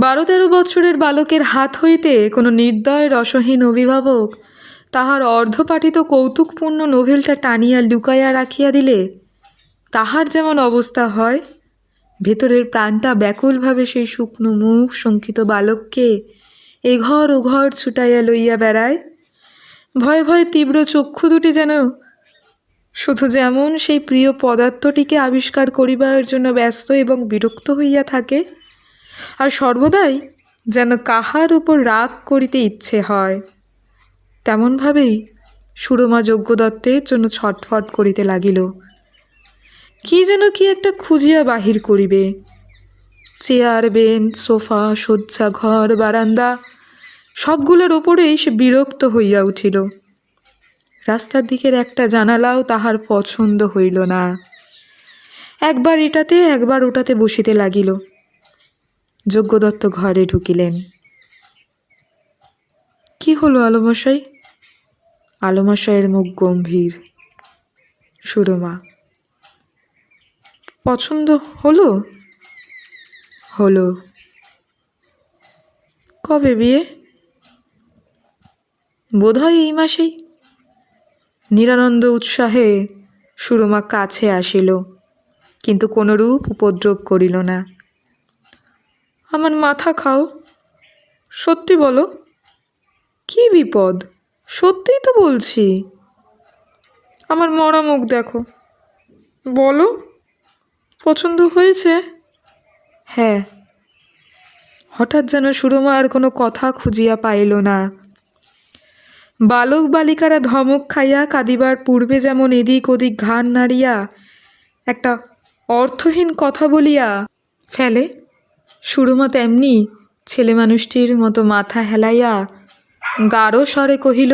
বারো তেরো বছরের বালকের হাত হইতে কোনো নির্দয় রসহীন অভিভাবক তাহার অর্ধপাঠিত কৌতুকপূর্ণ নোভেলটা টানিয়া লুকাইয়া রাখিয়া দিলে তাহার যেমন অবস্থা হয়, ভেতরের প্রাণটা ব্যাকুলভাবে সেই শুকনো মুখ শঙ্কিত বালককে এঘর ওঘর ছুটাইয়া লইয়া বেড়ায়। ভয়ে ভয়ে তীব্র চক্ষু দুটি যেন শুধু যেমন সেই প্রিয় পদার্থটিকে আবিষ্কার করিবার জন্য ব্যস্ত এবং বিরক্ত হইয়া থাকে আর সর্বদাই যেন কাহার উপর রাগ করিতে ইচ্ছে হয়, তেমনভাবেই সুরমা যজ্ঞদত্তের জন্য ছটফট করিতে লাগিল। কি যেন কি একটা খুঁজিয়া বাহির করিবে। চেয়ার, বেঞ্চ, সোফা, শয্যা, ঘর, বারান্দা, সবগুলোর ওপরেই সে বিরক্ত হইয়া উঠিল। রাস্তার দিকের একটা জানালাও তাহার পছন্দ হইল না। একবার এটাতে, একবার ওটাতে বসিতে লাগিল। যজ্ঞদত্ত ঘরে ঢুকিলেন। কি হলো আলোমশাই? আলোমশাইয়ের মুখ গম্ভীর। সুরমা। পছন্দ হলো? হলো। কবে বিয়ে? বোধহয় এই মাসেই। নিরানন্দ উৎসাহে সুরমা কাছে আসিল, কিন্তু কোনরূপ উপদ্রব করিল না। আমার মাথা খাও। সত্যি বলো। কি বিপদ? সত্যিই তো বলছি। আমার মরা মুখ দেখো। বলো, পছন্দ হয়েছে? হ্যাঁ। হঠাৎ যেন সুরমা আর কোনো কথা খুঁজিয়া পাইল না। বালক বালিকারা ধমক খাইয়া কাঁদিবার পূর্বে যেমন এদিক ওদিক ঘাড় নাড়িয়া একটা অর্থহীন কথা বলিয়া ফেলে সুরমা এমনি ছেলে মানুষটির মতো মাথা হেলাইয়া গাঢ় স্বরে কহিল